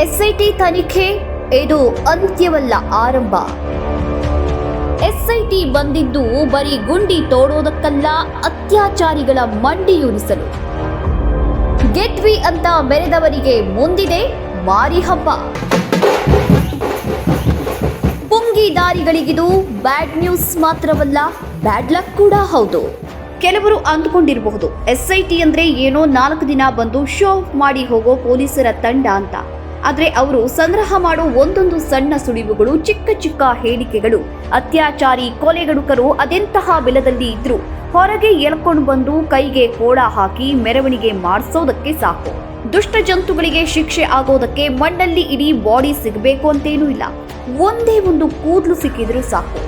SIT ತನಿಖೆ, ಇದು ಅಂತ್ಯವಲ್ಲ ಆರಂಭ. ಎಸ್ಐಟಿ ಬಂದಿದ್ದು ಬರೀ ಗುಂಡಿ ತೋಡೋದಕ್ಕಲ್ಲ, ಅತ್ಯಾಚಾರಿಗಳ ಮಂಡಿಯೂರಿಸಲು ಗೆಟ್ವಿ ಅಂತ ಮೆರೆದವರಿಗೆ ಮುಂದಿದೆ ಮಾರಿ ಹಬ್ಬ. ಪುಂಗಿದಾರಿಗಳಿಗಿದು ಬ್ಯಾಡ್ ನ್ಯೂಸ್ ಮಾತ್ರವಲ್ಲ, ಬ್ಯಾಡ್ ಲಕ್ ಕೂಡ ಹೌದು. ಕೆಲವರು ಅಂದ್ಕೊಂಡಿರಬಹುದು, ಎಸ್ಐಟಿ ಅಂದ್ರೆ ಏನೋ ನಾಲ್ಕು ದಿನ ಬಂದು ಶೋ ಮಾಡಿ ಹೋಗೋ ಪೊಲೀಸರ ತಂಡ ಅಂತ. ಆದ್ರೆ ಅವರು ಸಂಗ್ರಹ ಮಾಡೋ ಒಂದೊಂದು ಸಣ್ಣ ಸುಳಿವುಗಳು ಚಿಕ್ಕ ಚಿಕ್ಕ ಹೇಳಿಕೆಗಳು. ಅತ್ಯಾಚಾರಿ ಕೊಲೆಗಡುಕರು ಅದೆಂತಹ ಬೆಲದಲ್ಲಿ ಇದ್ರು? ಹೊರಗೆ ಎಳ್ಕೊಂಡು ಬಂದು ಕೈಗೆ ಕೋಳ ಹಾಕಿ ಮೆರವಣಿಗೆ ಮಾಡಿಸೋದಕ್ಕೆ ಸಾಕು. ದುಷ್ಟ ಜಂತುಗಳಿಗೆ ಶಿಕ್ಷೆ ಆಗೋದಕ್ಕೆ ಮಣ್ಣಲ್ಲಿ ಇಡೀ ಬಾಡಿ ಸಿಗಬೇಕು ಅಂತೇನೂ ಇಲ್ಲ. ಒಂದೇ ಒಂದು ಕೂದಲು ಸಿಕ್ಕಿದ್ರು ಸಾಕು.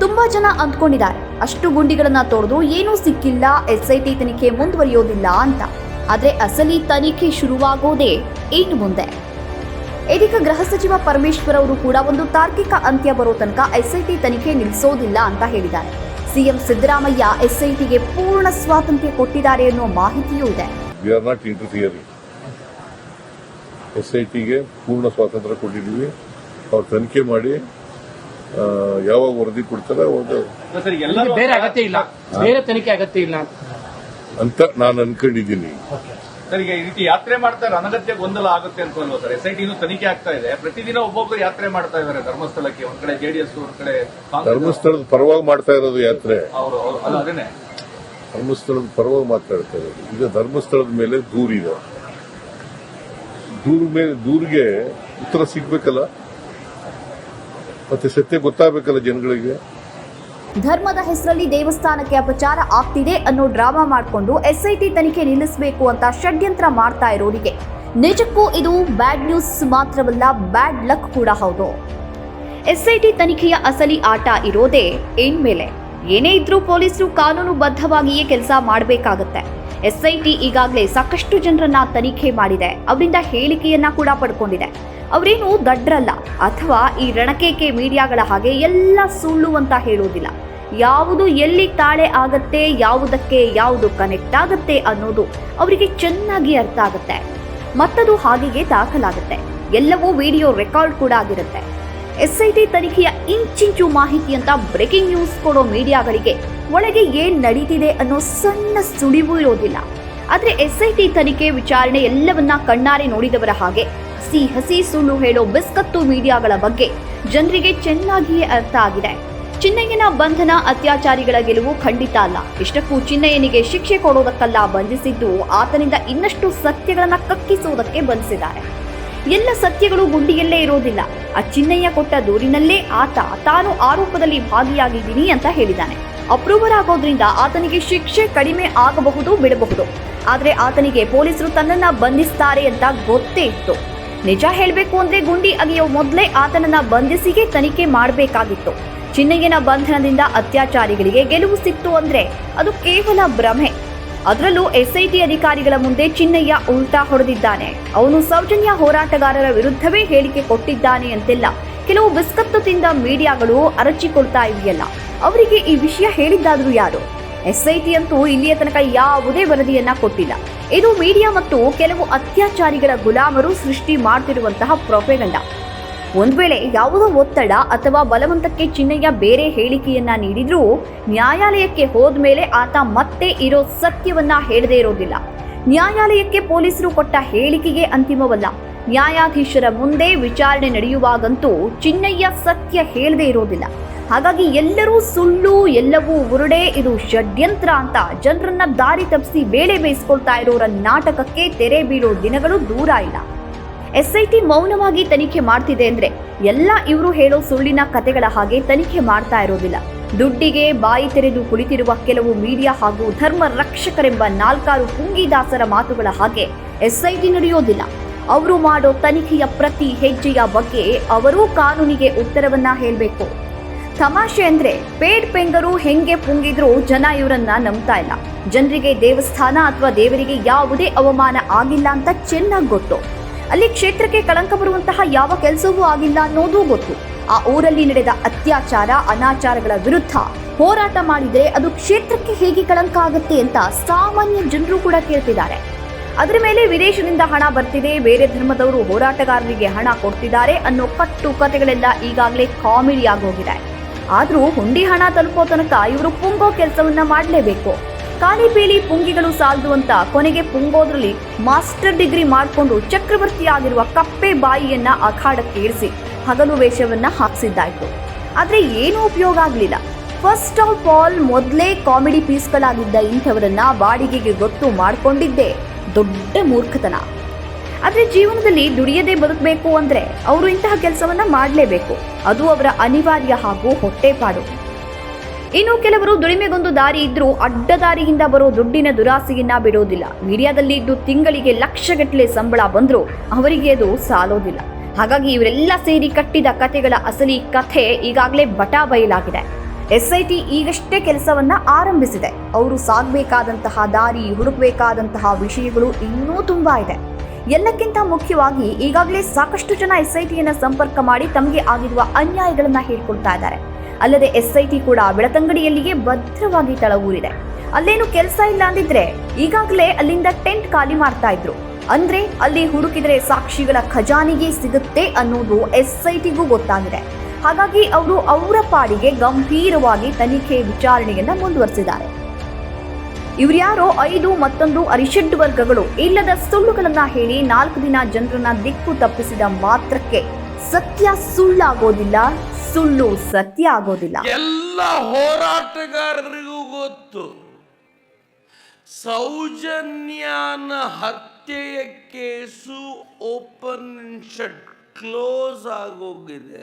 ತುಂಬಾ ಜನ ಅಂದ್ಕೊಂಡಿದ್ದಾರೆ, ಅಷ್ಟು ಗುಂಡಿಗಳನ್ನ ತೊಡೆದು ಏನೂ ಸಿಕ್ಕಿಲ್ಲ ಎಸ್ಐಟಿ ತನಿಖೆ ಮುಂದುವರಿಯೋದಿಲ್ಲ ಅಂತ. ಆದರೆ ಅಸಲಿ ತನಿಖೆ ಶುರುವಾಗೋದೇ ಇನ್ನು ಮುಂದೆ. ಇದೀಗ ಗೃಹ ಸಚಿವ ಪರಮೇಶ್ವರ್ ಅವರು ಕೂಡ ಒಂದು ತಾರ್ಕಿಕ ಅಂತ್ಯ ಬರೋ ತನಕ ಎಸ್ಐಟಿ ತನಿಖೆ ನಿಲ್ಲಿಸೋದಿಲ್ಲ ಅಂತ ಹೇಳಿದ್ದಾರೆ. ಸಿಎಂ ಸಿದ್ದರಾಮಯ್ಯ ಎಸ್ಐಟಿಗೆ ಪೂರ್ಣ ಸ್ವಾತಂತ್ರ್ಯ ಕೊಟ್ಟಿದ್ದಾರೆ ಅನ್ನೋ ಮಾಹಿತಿಯೂ ಇದೆ. ಎಸ್ಐಟಿಗೆ ಪೂರ್ಣ ಸ್ವಾತಂತ್ರ್ಯ ಕೊಟ್ಟಿದ್ದೀವಿ. ಅವ್ರು ತನಿಖೆ ಮಾಡಿ ಯಾವಾಗ ವರದಿ ಕೊಡ್ತಾರೆ ಅವಾಗ ಸರ್ ಎಲ್ಲರೂ ಬೇರೆ ಅಗತ್ಯ ಇಲ್ಲ. ಬೇರೆ ತನಿಖೆ ಅಗತ್ಯ ಇಲ್ಲ ಅಂತ. ನಾನು ಅನ್ಕೊಂಡಿದ್ದೀನಿ. ಸರ್ ಈಗ ಈ ರೀತಿ ಯಾತ್ರೆ ಇರೋ ಅನಗತ್ಯ ಗೊಂದಲ ಆಗುತ್ತೆ ಅಂತ ಅಲ್ವಾ ಸರ್ ಎಸ್ ಐ ಟಿನೂ ತನಿಖೆ ಆಗ್ತಾ ಇದೆ. ಪ್ರತಿದಿನ ಒಬ್ಬೊಬ್ರು ಯಾತ್ರೆ ಮಾಡ್ತಾ ಇದ್ದಾರೆ ಧರ್ಮಸ್ಥಳಕ್ಕೆ. ಒಂದ್ ಕಡೆ ಜೆಡಿಎಸ್ ಒಂದ್ ಕಡೆ ಧರ್ಮಸ್ಥಳದ ಪರವಾಗಿ ಮಾಡ್ತಾ ಇರೋದು ಯಾತ್ರೆ. ಅವರು ಅದೇನೆ ಧರ್ಮಸ್ಥಳದ ಪರವಾಗಿ ಮಾತಾಡ್ತಾ ಇರೋದು. ಈಗ ಧರ್ಮಸ್ಥಳದ ಮೇಲೆ ದೂರಿದೆ ದೂರ ಮೇಲೆ ದೂರಿಗೆ ಉತ್ತರ ಸಿಗ್ಬೇಕಲ್ಲ? ಮತ್ತೆ ಸತ್ಯ ಗೊತ್ತಾಗಬೇಕಲ್ಲ ಜನಗಳಿಗೆ? ಧರ್ಮದ ಹೆಸರಲ್ಲಿ ದೇವಸ್ಥಾನಕ್ಕೆ ಅಪಚಾರ ಆಗ್ತಿದೆ ಅನ್ನೋ ಡ್ರಾಮಾ ಮಾಡಿಕೊಂಡು ಎಸ್ಐಟಿ ತನಿಖೆ ನಿಲ್ಲಿಸಬೇಕು ಅಂತ ಷಡ್ಯಂತ್ರ ಮಾಡ್ತಾ ಇರೋರಿಗೆ. ನಿಜಕ್ಕೂ ಇದು ಬ್ಯಾಡ್ ನ್ಯೂಸ್ ಮಾತ್ರವಲ್ಲ, ಬ್ಯಾಡ್ ಲಕ್ ಕೂಡ ಹೌದು. ಎಸ್ಐಟಿ ತನಿಖೆಯ ಅಸಲಿ ಆಟ ಇರೋದೇ ಏನ್ ಮೇಲೆ? ಏನೇ ಇದ್ರೂ ಪೊಲೀಸರು ಕಾನೂನುಬದ್ಧವಾಗಿಯೇ ಕೆಲಸ ಮಾಡಬೇಕಾಗತ್ತೆ. ಎಸ್ಐಟಿ ಈಗಾಗಲೇ ಸಾಕಷ್ಟು ಜನರನ್ನ ತನಿಖೆ ಮಾಡಿದೆ. ಅವರಿಂದ ಹೇಳಿಕೆಯನ್ನ ಕೂಡ ಪಡ್ಕೊಂಡಿದೆ. ಅವರೇನು ದಡ್ರಲ್ಲ, ಅಥವಾ ಈ ರಣಕೇಕೆ ಮೀಡಿಯಾಗಳ ಹಾಗೆ ಎಲ್ಲ ಸುಳ್ಳು ಅಂತ ಹೇಳೋದಿಲ್ಲ. ಯಾವುದು ಎಲ್ಲಿ ತಾಳೆ ಆಗತ್ತೆ, ಯಾವುದಕ್ಕೆ ಯಾವುದು ಕನೆಕ್ಟ್ ಆಗುತ್ತೆ ಅನ್ನೋದು ಅವರಿಗೆ ಚೆನ್ನಾಗಿ ಅರ್ಥ ಆಗುತ್ತೆ. ಮತ್ತದು ಹಾಗೆಯೇ ದಾಖಲಾಗುತ್ತೆ. ಎಲ್ಲವೂ ವಿಡಿಯೋ ರೆಕಾರ್ಡ್ ಕೂಡ ಆಗಿರುತ್ತೆ. ಎಸ್ ಐ ಟಿ ತನಿಖೆಯ ಇಂಚಿಂಚು ಮಾಹಿತಿ ಅಂತ ಬ್ರೇಕಿಂಗ್ ನ್ಯೂಸ್ ಕೊಡೋ ಮೀಡಿಯಾಗಳಿಗೆ ಒಳಗೆ ಏನ್ ನಡೀತಿದೆ ಅನ್ನೋ ಸಣ್ಣ ಸುಳಿವು ಇರೋದಿಲ್ಲ. ಆದ್ರೆ ಟಿ ತನಿಖೆ ವಿಚಾರಣೆ ಎಲ್ಲವನ್ನ ಕಣ್ಣಾರೆ ನೋಡಿದವರ ಹಾಗೆ ಹಸಿ ಹಸಿ ಸುಳ್ಳು ಹೇಳೋ ಬಿಸ್ಕತ್ತು ಮೀಡಿಯಾಗಳ ಬಗ್ಗೆ ಜನರಿಗೆ ಚೆನ್ನಾಗಿಯೇ ಅರ್ಥ ಆಗಿದೆ. ಚಿನ್ನಯ್ಯನ ಬಂಧನ ಅತ್ಯಾಚಾರಿಗಳ ಗೆಲುವು ಖಂಡಿತ ಅಲ್ಲ. ಇಷ್ಟಕ್ಕೂ ಚಿನ್ನಯ್ಯನಿಗೆ ಶಿಕ್ಷೆ ಕೊಡೋದಕ್ಕಲ್ಲ ಬಂಧಿಸಿದ್ದು ಆತನಿಂದ ಇನ್ನಷ್ಟು ಸತ್ಯಗಳನ್ನ ಕಕ್ಕಿಸುವುದಕ್ಕೆ ಬಂಧಿಸಿದ್ದಾರೆ ಎಲ್ಲ ಸತ್ಯಗಳು ಗುಂಡಿಯಲ್ಲೇ ಇರೋದಿಲ್ಲ. ಆ ಚಿನ್ನಯ್ಯ ಕೊಟ್ಟ ದೂರಿನಲ್ಲೇ ಆತ ತಾನು ಆರೋಪದಲ್ಲಿ ಭಾಗಿಯಾಗಿದ್ದೀನಿ ಅಂತ ಹೇಳಿದ್ದಾನೆ. ಅಪ್ರೂವರ್ ಆಗೋದ್ರಿಂದ ಆತನಿಗೆ ಶಿಕ್ಷೆ ಕಡಿಮೆ ಆಗಬಹುದು, ಬಿಡಬಹುದು. ಆದರೆ ಆತನಿಗೆ ಪೊಲೀಸರು ತನ್ನನ್ನ ಬಂಧಿಸ್ತಾರೆ ಅಂತ ಗೊತ್ತೇ ಇತ್ತು. ನಿಜ ಹೇಳಬೇಕು ಅಂದ್ರೆ ಗುಂಡಿ ಅಗೆಯೋ ಮೊದಲೇ ಆತನನ್ನ ಬಂಧಿಸಿಗೆ ತನಿಖೆ ಮಾಡಬೇಕಾಗಿತ್ತು. ಚಿನ್ನಯ್ಯನ ಬಂಧನದಿಂದ ಅತ್ಯಾಚಾರಿಗಳಿಗೆ ಗೆಲುವು ಸಿಕ್ತು ಅಂದ್ರೆ ಅದು ಕೇವಲ ಭ್ರಮೆ. ಅದರಲ್ಲೂ ಎಸ್ಐಟಿ ಅಧಿಕಾರಿಗಳ ಮುಂದೆ ಚಿನ್ನಯ್ಯ ಉಲ್ಟಾ ಹೊಡೆದಿದ್ದಾನೆ. ಅವನು ಸೌಜನ್ಯ ಹೋರಾಟಗಾರರ ವಿರುದ್ಧವೇ ಹೇಳಿಕೆ ಕೊಟ್ಟಿದ್ದಾನೆ ಅಂತೆಲ್ಲ ಕೆಲವು ಬಿಸ್ಕತ್ತು ತಿಂದ ಮೀಡಿಯಾಗಳು ಅರಚಿಕೊಳ್ತಾ ಇದೆಯಲ್ಲ ಅವರಿಗೆ ಈ ವಿಷಯ ಹೇಳಿದ್ದಾದ್ರೂ ಯಾರು? ಎಸ್ಐಟಿ ಅಂತೂ ಇಲ್ಲಿಯ ತನಕ ಯಾವುದೇ ವರದಿಯನ್ನ ಕೊಟ್ಟಿಲ್ಲ. ಇದು ಮೀಡಿಯಾ ಮತ್ತು ಕೆಲವು ಅತ್ಯಾಚಾರಿಗಳ ಗುಲಾಮರು ಸೃಷ್ಟಿ ಮಾಡ್ತಿರುವಂತಹ ಪ್ರೊಪೆಗಂಡ. ಒಂದ್ ವೇಳೆ ಯಾವುದೋ ಒತ್ತಡ ಅಥವಾ ಬಲವಂತಕ್ಕೆ ಚಿನ್ನಯ್ಯ ಬೇರೆ ಹೇಳಿಕೆಯನ್ನ ನೀಡಿದ್ರೂ ನ್ಯಾಯಾಲಯಕ್ಕೆ ಹೋದ ಮೇಲೆ ಆತ ಮತ್ತೆ ಇರೋ ಸತ್ಯವನ್ನ ಹೇಳದೇ ಇರೋದಿಲ್ಲ. ನ್ಯಾಯಾಲಯಕ್ಕೆ ಪೊಲೀಸರು ಕೊಟ್ಟ ಹೇಳಿಕೆಗೆ ಅಂತಿಮವಲ್ಲ. ನ್ಯಾಯಾಧೀಶರ ಮುಂದೆ ವಿಚಾರಣೆ ನಡೆಯುವಾಗಂತೂ ಚಿನ್ನಯ್ಯ ಸತ್ಯ ಹೇಳದೇ ಇರೋದಿಲ್ಲ. ಹಾಗಾಗಿ ಎಲ್ಲರೂ ಸುಳ್ಳು, ಎಲ್ಲವೂ ಉರುಡೆ, ಇದು ಷಡ್ಯಂತ್ರ ಅಂತ ಜನರನ್ನ ದಾರಿ ತಪ್ಪಿಸಿ ಬೇಳೆ ಬೇಯಿಸ್ಕೊಳ್ತಾ ಇರೋರ ನಾಟಕಕ್ಕೆ ತೆರೆ ಬೀಳೋ ದಿನಗಳು ದೂರ ಇಲ್ಲ. ಎಸ್ಐಟಿ ಮೌನವಾಗಿ ತನಿಖೆ ಮಾಡ್ತಿದೆ ಅಂದ್ರೆ ಎಲ್ಲ ಇವರು ಹೇಳೋ ಸುಳ್ಳಿನ ಕತೆಗಳ ಹಾಗೆ ತನಿಖೆ ಮಾಡ್ತಾ ಇರೋದಿಲ್ಲ. ದುಡ್ಡಿಗೆ ಬಾಯಿ ತೆರೆದು ಕುಳಿತಿರುವ ಕೆಲವು ಮೀಡಿಯಾ ಹಾಗೂ ಧರ್ಮ ರಕ್ಷಕರೆಂಬ ನಾಲ್ಕಾರು ಪುಂಗಿದಾಸರ ಮಾತುಗಳ ಹಾಗೆ ಎಸ್ಐಟಿ ನಡೆಯೋದಿಲ್ಲ. ಅವರು ಮಾಡೋ ತನಿಖೆಯ ಪ್ರತಿ ಹೆಜ್ಜೆಯ ಬಗ್ಗೆ ಅವರೂ ಕಾನೂನಿಗೆ ಉತ್ತರವನ್ನ ಹೇಳಬೇಕು. ತಮಾಷೆ ಅಂದ್ರೆ ಪೇಡ್ ಪೆಂಗರು ಹೆಂಗೆ ಪುಂಗಿದ್ರು ಜನ ಇವರನ್ನ ನಂಬ್ತಾ ಇಲ್ಲ. ಜನರಿಗೆ ದೇವಸ್ಥಾನ ಅಥವಾ ದೇವರಿಗೆ ಯಾವುದೇ ಅವಮಾನ ಆಗಿಲ್ಲ ಅಂತ ಚೆನ್ನಾಗಿ ಗೊತ್ತು. ಅಲ್ಲಿ ಕ್ಷೇತ್ರಕ್ಕೆ ಕಳಂಕ ಬರುವಂತಹ ಯಾವ ಕೆಲಸವೂ ಆಗಿಲ್ಲ ಅನ್ನೋದೂ ಗೊತ್ತು. ಆ ಊರಲ್ಲಿ ನಡೆದ ಅತ್ಯಾಚಾರ, ಅನಾಚಾರಗಳ ವಿರುದ್ಧ ಹೋರಾಟ ಮಾಡಿದರೆ ಅದು ಕ್ಷೇತ್ರಕ್ಕೆ ಹೇಗೆ ಕಳಂಕ ಆಗುತ್ತೆ ಅಂತ ಸಾಮಾನ್ಯ ಜನರು ಕೂಡ ಕೇಳ್ತಿದ್ದಾರೆ. ಅದರ ಮೇಲೆ ವಿದೇಶದಿಂದ ಹಣ ಬರ್ತಿದೆ, ಬೇರೆ ಧರ್ಮದವರು ಹೋರಾಟಗಾರರಿಗೆ ಹಣ ಕೊಡ್ತಿದ್ದಾರೆ ಅನ್ನೋ ಕಟ್ಟು ಕತೆಗಳೆಲ್ಲ ಈಗಾಗಲೇ ಕಾಮಿಡಿ ಆಗೋಗಿದೆ ಆದರೂ ಹುಂಡಿ ಹಣ ತಲುಪೋ ತನಕ ಇವರು ಪುಂಗೋ ಕೆಲಸವನ್ನ ಮಾಡಲೇಬೇಕು. ಖಾಲಿ ಪೀಲಿ ಪುಂಗಿಗಳು ಸಾಲದು ಅಂತ ಕೊನೆಗೆ ಪುಂಗೋದ್ರಲ್ಲಿ ಮಾಸ್ಟರ್ ಡಿಗ್ರಿ ಮಾಡಿಕೊಂಡು ಚಕ್ರವರ್ತಿಯಾಗಿರುವ ಕಪ್ಪೆ ಬಾಯಿಯನ್ನ ಅಖಾಡಕ್ಕೆ ಇರಿಸಿ ಹಗಲು ವೇಷವನ್ನ ಹಾಕ್ಸಿದ್ದಾಯ್ತು. ಆದ್ರೆ ಏನೂ ಉಪಯೋಗ ಆಗಲಿಲ್ಲ. ಫಸ್ಟ್ ಆಫ್ ಆಲ್ ಮೊದಲೇ ಕಾಮಿಡಿ ಪೀಸ್ಗಳಾಗಿದ್ದ ಇಂಥವರನ್ನ ಬಾಡಿಗೆಗೆ ಗೊತ್ತು ಮಾಡಿಕೊಂಡಿದ್ದೇ. ದೊಡ್ಡ ಮೂರ್ಖತನ. ಆದ್ರೆ ಜೀವನದಲ್ಲಿ ದುಡಿಯದೆ ಬದುಕಬೇಕು ಅಂದ್ರೆ ಅವರು ಇಂತಹ ಕೆಲಸವನ್ನ ಮಾಡಲೇಬೇಕು. ಅದು ಅವರ ಅನಿವಾರ್ಯ ಹಾಗೂ ಹೊಟ್ಟೆಪಾಡು. ಇನ್ನು ಕೆಲವರು ದುಡಿಮೆಗೊಂದು ದಾರಿ ಇದ್ರೂ ಅಡ್ಡದಾರಿಯಿಂದ ಬರೋ ದುಡ್ಡಿನ ದುರಾಸೆಯನ್ನ ಬಿಡೋದಿಲ್ಲ. ಮೀಡಿಯಾದಲ್ಲಿ ಇದ್ದು ತಿಂಗಳಿಗೆ ಲಕ್ಷಗಟ್ಟಲೆ ಸಂಬಳ ಬಂದರೂ ಅವರಿಗೆ ಅದು ಸಾಲೋದಿಲ್ಲ. ಹಾಗಾಗಿ ಇವರೆಲ್ಲ ಸೇರಿ ಕಟ್ಟಿದ ಕಥೆಗಳ ಅಸಲಿ ಕಥೆ ಈಗಾಗಲೇ ಬಟಾ ಬಯಲಾಗಿದೆ. ಎಸ್ಐಟಿ ಈಗಷ್ಟೇ ಕೆಲಸವನ್ನ ಆರಂಭಿಸಿದೆ. ಅವರು ಸಾಗಬೇಕಾದಂತಹ ದಾರಿ, ಹುಡುಕಬೇಕಾದಂತಹ ವಿಷಯಗಳು ಇನ್ನೂ ತುಂಬಾ ಇದೆ. ಎಲ್ಲಕ್ಕಿಂತ ಮುಖ್ಯವಾಗಿ ಈಗಾಗಲೇ ಸಾಕಷ್ಟು ಜನ ಎಸ್ಐಟಿಯನ್ನ ಸಂಪರ್ಕ ಮಾಡಿ ತಮಗೆ ಆಗಿರುವ ಅನ್ಯಾಯಗಳನ್ನು ಹೇಳ್ಕೊಳ್ತಾ ಇದ್ದಾರೆ. ಅಲ್ಲದೆ ಎಸ್ಐಟಿ ಕೂಡ ಬೆಳತಂಗಡಿಯಲ್ಲಿಯೇ ಭದ್ರವಾಗಿ ತಳವೂರಿದೆ. ಅಲ್ಲೇನು ಕೆಲಸ ಇಲ್ಲ ಅಂದಿದ್ರೆ ಈಗಾಗಲೇ ಅಲ್ಲಿಂದ ಟೆಂಟ್ ಖಾಲಿ ಮಾಡ್ತಾ ಇದ್ರು. ಅಂದ್ರೆ ಅಲ್ಲಿ ಹುಡುಕಿದ್ರೆ ಸಾಕ್ಷಿಗಳ ಖಜಾನೆಗೆ ಸಿಗುತ್ತೆ ಅನ್ನೋದು ಎಸ್ಐಟಿಗೂ ಗೊತ್ತಾಗಿದೆ. ಹಾಗಾಗಿ ಅವರು ಅವರ ಪಾಡಿಗೆ ಗಂಭೀರವಾಗಿ ತನಿಖೆ ವಿಚಾರಣೆಯನ್ನ ಮುಂದುವರೆಸಿದ್ದಾರೆ. ಇವ್ರ್ಯಾರೋ ಐದು ಮತ್ತೊಂದು ಅರಿಷಡ್ ವರ್ಗಗಳು ಇಲ್ಲದ ಸುಳ್ಳುಗಳನ್ನ ಹೇಳಿ ನಾಲ್ಕು ದಿನ ಜನರನ್ನ ದಿಕ್ಕು ತಪ್ಪಿಸಿದ ಮಾತ್ರಕ್ಕೆ ಸತ್ಯ ಸುಳ್ಳಾಗೋದಿಲ್ಲ ಸುಳ್ಳು ಸತ್ಯ ಆಗೋದಿಲ್ಲ. ಎಲ್ಲ ಹೋರಾಟಗಾರರಿಗೂ ಗೊತ್ತು. ಸೌಜನ್ಯನ ಹತ್ಯೆಯ ಕೇಸು ಓಪನ್ ಶಟ್ ಕ್ಲೋಸ್ ಆಗೋಗಿದೆ